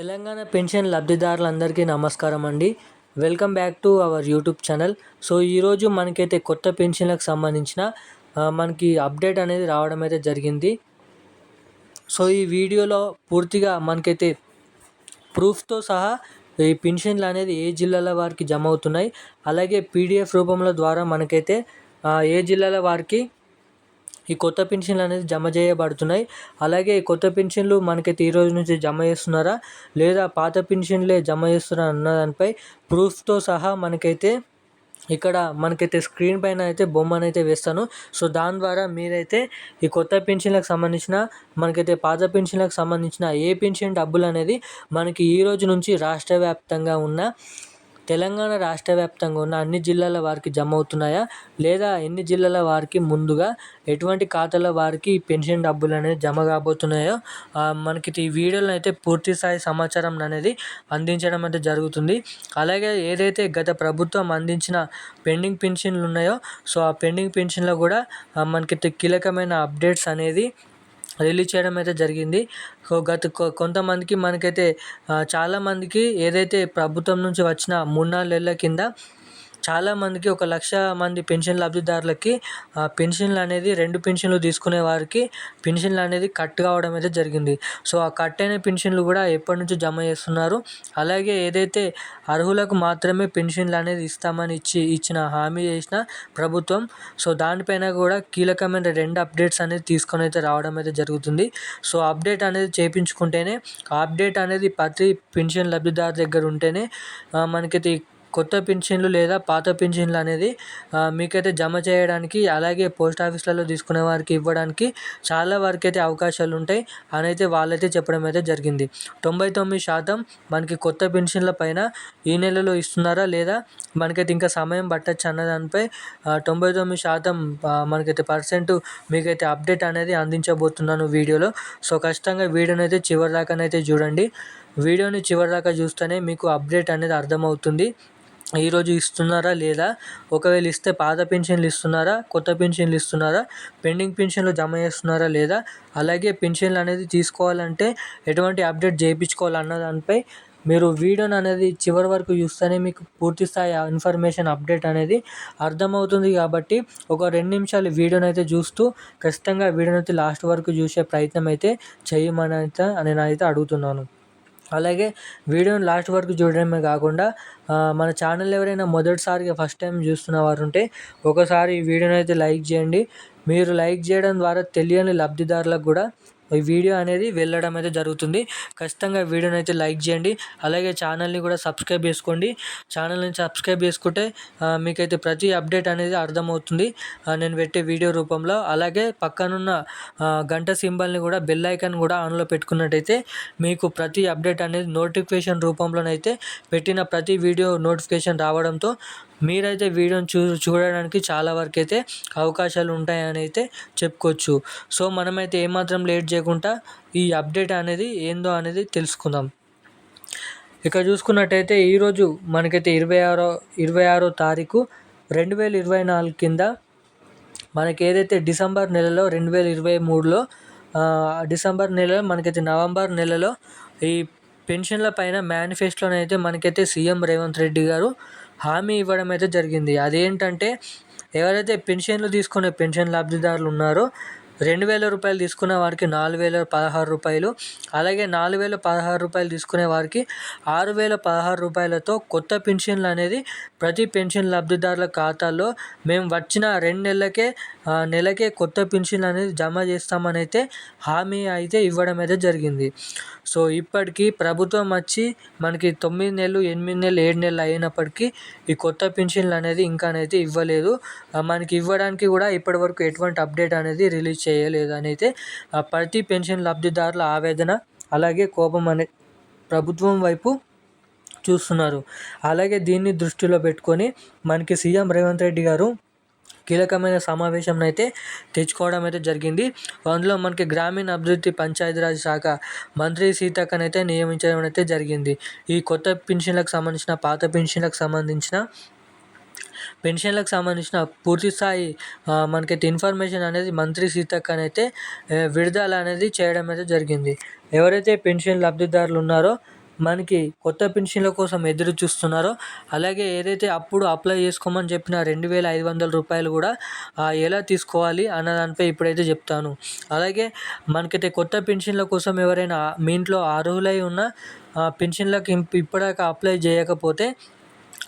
Telangana pension లబ్ధిదారులందరికీ నమస్కారం అండి. Welcome back to our YouTube channel. So ఈరోజు మనకైతే కొత్త పెన్షన్లకు సంబంధించిన మనకి అప్డేట్ అనేది రావడం అయితే జరిగింది. సో ఈ వీడియోలో పూర్తిగా మనకైతే ప్రూఫ్తో సహా ఈ పెన్షన్లు అనేది ఏ జిల్లాల వారికి జమ అవుతున్నాయి. అలాగే పీడిఎఫ్ రూపంలో ద్వారా మనకైతే ఏ జిల్లాల వారికి ఈ కొత్త పెన్షన్లు అనేది జమ చేయబడుతున్నాయి. అలాగే ఈ కొత్త పెన్షన్లు మనకైతే ఈ రోజు నుంచి జమ చేస్తున్నారా? లేదా పాత పెన్షన్లే జమ చేస్తున్నారా అన్న దానిపై ప్రూఫ్తో సహా మనకైతే ఇక్కడ మనకైతే స్క్రీన్ పైన అయితే బొమ్మను అయితే వేస్తాను. సో దాని ద్వారా మీరైతే ఈ కొత్త పెన్షన్లకు సంబంధించిన మనకైతే పాత పెన్షన్లకు సంబంధించిన ఏ పెన్షన్ డబ్బులు అనేది మనకి ఈ రోజు నుంచి రాష్ట్ర వ్యాప్తంగా ఉన్న తెలంగాణ రాష్ట్ర వ్యాప్తంగా ఉన్న అన్ని జిల్లాల వారికి జమ అవుతున్నాయా లేదా ఎన్ని జిల్లాల వారికి ముందుగా ఎటువంటి ఖాతాల వారికి పెన్షన్ డబ్బులు అనేది జమ కాబోతున్నాయో మనకి ఈ వీడియోలో అయితే పూర్తి స్థాయి సమాచారం అనేది అందించడం అయితే జరుగుతుంది. అలాగే ఏదైతే గత ప్రభుత్వం అందించిన పెండింగ్ పెన్షన్లు ఉన్నాయో సో ఆ పెండింగ్ పెన్షన్లో కూడా మనకి కీలకమైన అప్డేట్స్ అనేది రిలీజ్ చేయడం అయితే జరిగింది. గత కొ- కొంతమందికి మనకైతే చాలామందికి ఏదైతే ప్రభుత్వం నుంచి వచ్చిన మూడు నాలుగు నెలల కింద చాలామందికి ఒక లక్ష మంది పెన్షన్ లబ్ధిదారులకి ఆ, పెన్షన్లు అనేది రెండు పెన్షన్లు తీసుకునే వారికి పెన్షన్లు అనేది కట్ కావడం అయితే జరిగింది. సో ఆ కట్ అయిన పెన్షన్లు కూడా ఎప్పటి నుంచి జమ చేస్తున్నారు. అలాగే ఏదైతే అర్హులకు మాత్రమే పెన్షన్లు అనేది ఇస్తామని ఇచ్చి ఇచ్చిన హామీ చేసిన ప్రభుత్వం సో దానిపైన కూడా కీలకమైన రెండు అప్డేట్స్ అనేది తీసుకొని అయితే రావడం అయితే జరుగుతుంది. సో అప్డేట్ అనేది చేయించుకుంటేనే అప్డేట్ అనేది ప్రతి పెన్షన్ లబ్ధిదారు దగ్గర ఉంటేనే మనకైతే ఈ కొత్త పెన్షన్లు లేదా పాత పెన్షన్లు అనేది మీకైతే జమ చేయడానికి అలాగే పోస్ట్ ఆఫీస్లలో తీసుకునే వారికి ఇవ్వడానికి చాలా వరకు అయితే అవకాశాలు ఉంటాయి. అని అయితే వాళ్ళైతే చెప్పడం అయితే జరిగింది. తొంభై తొమ్మిది శాతం మనకి కొత్త పెన్షన్ల పైన ఈ నెలలో ఇస్తున్నారా లేదా? మనకైతే ఇంకా సమయం పట్టచ్చు అన్న దానిపై తొంభై తొమ్మిది శాతం మనకైతే పర్సెంట్ మీకైతే అప్డేట్ అనేది అందించబోతున్నాను వీడియోలో. సో ఖచ్చితంగా వీడియోని అయితే చివరిదాకానైతే చూడండి. వీడియోని చివరిదాకా చూస్తేనే మీకు అప్డేట్ అనేది అర్థమవుతుంది. ఈరోజు ఇస్తున్నారా లేదా? ఒకవేళ ఇస్తే పాత పెన్షన్లు ఇస్తున్నారా? కొత్త పెన్షన్లు ఇస్తున్నారా? పెండింగ్ పెన్షన్లు జమ చేస్తున్నారా లేదా? అలాగే పెన్షన్లు అనేది తీసుకోవాలంటే ఎటువంటి అప్డేట్ చేయించుకోవాలన్న దానిపై మీరు వీడియోని అనేది చివరి వరకు చూస్తేనే మీకు పూర్తి స్థాయి ఇన్ఫర్మేషన్ అప్డేట్ అనేది అర్థమవుతుంది కాబట్టి ఒక రెండు నిమిషాలు వీడియోని అయితే చూస్తూ ఖచ్చితంగా వీడియోని అయితే లాస్ట్ వరకు చూసే ప్రయత్నం అయితే చేయమని అయితే నేనైతే అడుగుతున్నాను. అలాగే వీడియోని లాస్ట్ వరకు చూడడమే కాకుండా మన ఛానల్ ఎవరైనా మొదటిసారిగా ఫస్ట్ టైం చూస్తున్న వారు ఉంటే ఒకసారి ఈ వీడియోని అయితే లైక్ చేయండి. మీరు లైక్ చేయడం ద్వారా తెలియని లబ్ధిదారులకు కూడా ఈ వీడియో అనేది వెళ్ళడం అయితే జరుగుతుంది. ఖచ్చితంగా వీడియోని అయితే లైక్ చేయండి. అలాగే ఛానల్ని కూడా సబ్స్క్రైబ్ చేసుకోండి. ఛానల్ని సబ్స్క్రైబ్ చేసుకుంటే మీకైతే ప్రతి అప్డేట్ అనేది అర్థమవుతుంది. నేను పెట్టే వీడియో రూపంలో. అలాగే పక్కనున్న గంట సింబల్ని కూడా బెల్ ఐకాన్ కూడా ఆన్లో పెట్టుకున్నట్టయితే మీకు ప్రతి అప్డేట్ అనేది నోటిఫికేషన్ రూపంలోనైతే పెట్టిన ప్రతి వీడియో నోటిఫికేషన్ రావడంతో మీరైతే వీడియోని చూ చూడడానికి చాలా వరకు అయితే అవకాశాలు ఉంటాయని అయితే చెప్పుకోవచ్చు. సో మనమైతే ఏమాత్రం లేట్ చేయకుండా ఈ అప్డేట్ అనేది ఏందో అనేది తెలుసుకుందాం. ఇక్కడ చూసుకున్నట్టయితే ఈరోజు మనకైతే ఇరవై ఆరో ఇరవై ఆరో తారీఖు రెండు వేల ఇరవై నాలుగు కింద మనకి ఏదైతే డిసెంబర్ నెలలో రెండు వేల ఇరవై మూడులో డిసెంబర్ నెలలో మనకైతే నవంబర్ నెలలో ఈ పెన్షన్ల పైన మేనిఫెస్టోనైతే మనకైతే సీఎం రేవంత్ రెడ్డి గారు హామీ ఇవ్వడం అయితే జరిగింది. అదేంటంటే ఎవరైతే పెన్షన్లు తీసుకునే పెన్షన్ లబ్ధిదారులు ఉన్నారో రెండు వేల రూపాయలు తీసుకున్న వారికి నాలుగు వేల పదహారు రూపాయలు అలాగే నాలుగు వేల పదహారు రూపాయలు తీసుకునే వారికి ఆరు వేల పదహారు రూపాయలతో కొత్త పెన్షన్లు అనేది ప్రతి పెన్షన్ లబ్ధిదారుల ఖాతాల్లో మేము వచ్చిన రెండు నెలలకే నెలకే కొత్త పెన్షన్లు అనేది జమ చేస్తామని అయితే హామీ అయితే ఇవ్వడం అయితే జరిగింది. సో ఇప్పటికీ ప్రభుత్వం వచ్చి మనకి తొమ్మిది నెలలు ఎనిమిది నెలలు ఏడు నెలలు అయినప్పటికీ ఈ కొత్త పెన్షన్లు అనేది ఇంకానైతే ఇవ్వలేదు. మనకి ఇవ్వడానికి కూడా ఇప్పటివరకు ఎటువంటి అప్డేట్ అనేది రిలీజ్ చేయలేదు అని అయితే ప్రతి పెన్షన్ లబ్ధిదారుల ఆవేదన అలాగే కోపం అనే ప్రభుత్వం వైపు చూస్తున్నారు. అలాగే దీన్ని దృష్టిలో పెట్టుకొని మనకి సీఎం రేవంత్ రెడ్డి గారు కీలకమైన సమావేశం అయితే తెచ్చుకోవడం అయితే జరిగింది. అందులో మనకి గ్రామీణ అభివృద్ధి పంచాయతీరాజ్ శాఖ మంత్రి సీతక్కనైతే నియమించడం అయితే జరిగింది. ఈ కొత్త పెన్షన్లకు సంబంధించిన పాత పెన్షన్లకు సంబంధించిన పెన్షన్లకు సంబంధించిన పూర్తి స్థాయి మనకైతే ఇన్ఫర్మేషన్ అనేది మంత్రి సీతక్కనైతే అయితే విడుదల అనేది చేయడం అయితే జరిగింది. ఎవరైతే పెన్షన్ లబ్ధిదారులు ఉన్నారో మనకి కొత్త పెన్షన్ల కోసం ఎదురు చూస్తున్నారో అలాగే ఏదైతే అప్పుడు అప్లై చేసుకోమని చెప్పిన రెండు వేల ఐదు వందల రూపాయలు కూడా ఎలా తీసుకోవాలి అన్న దానిపై ఇప్పుడైతే చెప్తాను. అలాగే మనకైతే కొత్త పెన్షన్ల కోసం ఎవరైనా మీ ఇంట్లో అర్హులై ఉన్న పెన్షన్లకు ఇప్పటిదాకా అప్లై చేయకపోతే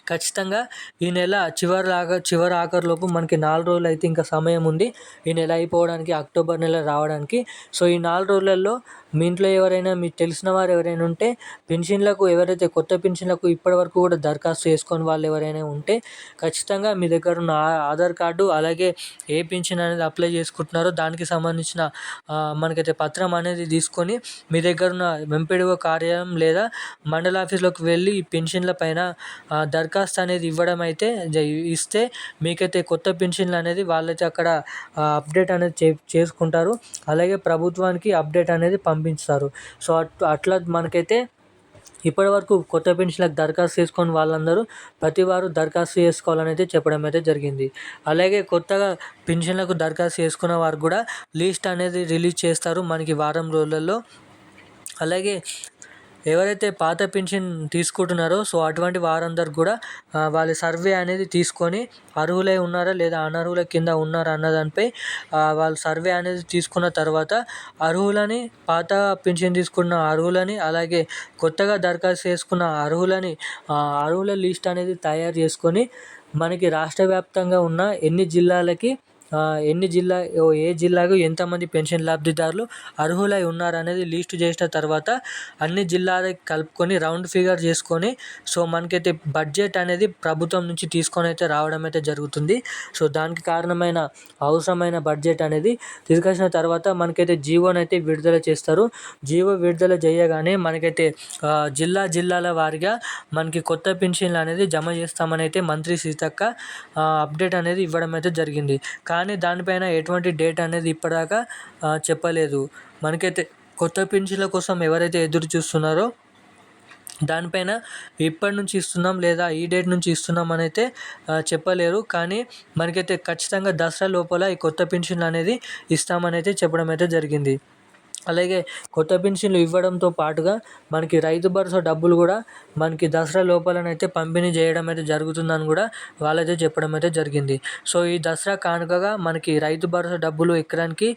ఖచ్చితంగా ఈ నెల చివరి ఆఖ చివరి ఆఖరిలోపు మనకి నాలుగు రోజులు అయితే ఇంకా సమయం ఉంది. ఈ నెల అయిపోవడానికి అక్టోబర్ నెల రావడానికి. సో ఈ నాలుగు రోజులలో మీ ఇంట్లో ఎవరైనా మీకు తెలిసిన వారు ఎవరైనా ఉంటే పెన్షన్లకు ఎవరైతే కొత్త పెన్షన్లకు ఇప్పటివరకు కూడా దరఖాస్తు చేసుకొని వాళ్ళు ఎవరైనా ఉంటే ఖచ్చితంగా మీ దగ్గర ఉన్న ఆధార్ కార్డు అలాగే ఏ పెన్షన్ అనేది అప్లై చేసుకుంటున్నారో దానికి సంబంధించిన మనకైతే పత్రం అనేది తీసుకొని మీ దగ్గర ఉన్న ఎంపీడీఓ కార్యాలయం లేదా మండల ఆఫీస్లోకి వెళ్ళి ఈ పెన్షన్ల పైన దరఖాస్తు అనేది ఇవ్వడం అయితే ఇస్తే మీకైతే కొత్త పెన్షన్లు అనేది వాళ్ళైతే అక్కడ అప్డేట్ అనేది చే చేసుకుంటారు. అలాగే ప్రభుత్వానికి అప్డేట్ అనేది పంపిస్తారు సో అట్లా మనకైతే ఇప్పటివరకు కొత్త పెన్షన్లకు దరఖాస్తు చేసుకొని వాళ్ళందరూ ప్రతి వారు దరఖాస్తు చేసుకోవాలని అయితే చెప్పడం అయితే జరిగింది. అలాగే కొత్తగా పెన్షన్లకు దరఖాస్తు చేసుకున్న వారు కూడా లిస్ట్ అనేది రిలీజ్ చేస్తారు మనకి వారం రోజులలో. అలాగే ఎవరైతే పాత పెన్షన్ తీసుకుంటున్నారో సో అటువంటి వారందరు కూడా వాళ్ళ సర్వే అనేది తీసుకొని అర్హులై ఉన్నారా లేదా అనర్హుల కింద ఉన్నారా అన్న దానిపై వాళ్ళు సర్వే అనేది తీసుకున్న తర్వాత అర్హులని పాత పెన్షన్ తీసుకున్న అర్హులని అలాగే కొత్తగా దరఖాస్తు చేసుకున్న అర్హులని అర్హుల లిస్ట్ అనేది తయారు చేసుకొని మనకి రాష్ట్ర వ్యాప్తంగా ఉన్న ఎన్ని జిల్లాలకి ఎన్ని జిల్లా ఏ జిల్లాకు ఎంతమంది పెన్షన్ లబ్ధిదారులు అర్హులై ఉన్నారనేది లిస్టు చేసిన తర్వాత అన్ని జిల్లాలకి కలుపుకొని రౌండ్ ఫిగర్ చేసుకొని సో మనకైతే బడ్జెట్ అనేది ప్రభుత్వం నుంచి తీసుకొని అయితే రావడం అయితే జరుగుతుంది. సో దానికి కారణమైన అవసరమైన బడ్జెట్ అనేది తీసుకొచ్చిన తర్వాత మనకైతే జీవోని అయితే విడుదల చేస్తారు. జీవో విడుదల చేయగానే మనకైతే జిల్లా జిల్లాల వారిగా మనకి కొత్త పెన్షన్లు అనేది జమ చేస్తామని అయితే మంత్రి సీతక్క అప్డేట్ అనేది ఇవ్వడం అయితే జరిగింది. కానీ కానీ దానిపైన ఎటువంటి డేట్ అనేది ఇప్పటిదాకా చెప్పలేదు. మనకైతే కొత్త పెన్షన్ల కోసం ఎవరైతే ఎదురు చూస్తున్నారో దానిపైన ఇప్పటి నుంచి ఇస్తున్నాం లేదా ఈ డేట్ నుంచి ఇస్తున్నాం అని అయితే చెప్పలేరు. కానీ మనకైతే ఖచ్చితంగా దసరా లోపల ఈ కొత్త పెన్షన్లు అనేది ఇస్తామని అయితే చెప్పడం అయితే జరిగింది. అలాగే కొత్త పెన్షన్లు ఇవ్వడంతో పాటుగా మనకి రైతు భరోసా డబ్బులు కూడా మనకి దసరా లోపలనైతే పంపిణీ చేయడం అయితే జరుగుతుందని కూడా వాళ్ళైతే చెప్పడం అయితే జరిగింది. సో ఈ దసరా కానుకగా మనకి రైతు భరోసా డబ్బులు ఎకరానికి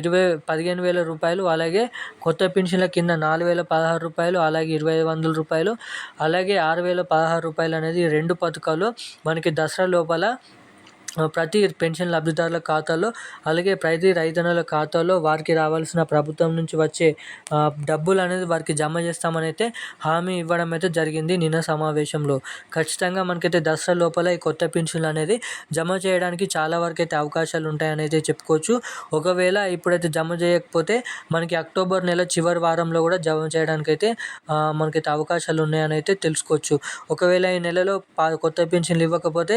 ఇరవై పదిహేను వేల రూపాయలు అలాగే కొత్త పెన్షన్ల కింద నాలుగు వేల పదహారు రూపాయలు అలాగే ఇరవై ఐదు వందల రూపాయలు అలాగే ఆరు వేల పదహారు రూపాయలు అనేది రెండు పథకాలు మనకి దసరా లోపల ప్రతి పెన్షన్ లబ్ధిదారుల ఖాతాలో అలాగే ప్రతి రైతన్నల ఖాతాలో వారికి రావాల్సిన ప్రభుత్వం నుంచి వచ్చే డబ్బులు అనేది వారికి జమ చేస్తామని అయితే హామీ ఇవ్వడం అయితే జరిగింది నిన్న సమావేశంలో. ఖచ్చితంగా మనకైతే దసరా లోపల ఈ కొత్త పెన్షన్లు అనేది జమ చేయడానికి చాలా వరకు అయితే అవకాశాలు ఉంటాయని అయితే చెప్పుకోవచ్చు. ఒకవేళ ఇప్పుడైతే జమ చేయకపోతే మనకి అక్టోబర్ నెల చివరి వారంలో కూడా జమ చేయడానికి అయితే మనకైతే అవకాశాలు ఉన్నాయని అయితే తెలుసుకోవచ్చు. ఒకవేళ ఈ నెలలో కొత్త పెన్షన్లు ఇవ్వకపోతే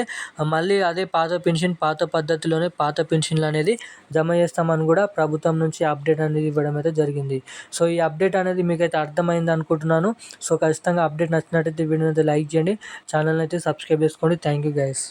మళ్ళీ అదే పాత పెన్షన్ పాత పద్ధతిలోనే పాత పెన్షన్లు అనేది జమ చేస్తామని కూడా ప్రభుత్వం నుంచి అప్డేట్ అనేది ఇవ్వడం అయితే జరిగింది. సో ఈ అప్డేట్ అనేది మీకైతే అర్థమైంది అనుకుంటున్నాను. సో ఖచ్చితంగా అప్డేట్ నచ్చినట్టయితే వీడియో అయితే లైక్ చేయండి. ఛానల్ అయితే సబ్స్క్రైబ్ చేసుకోండి. Thank you guys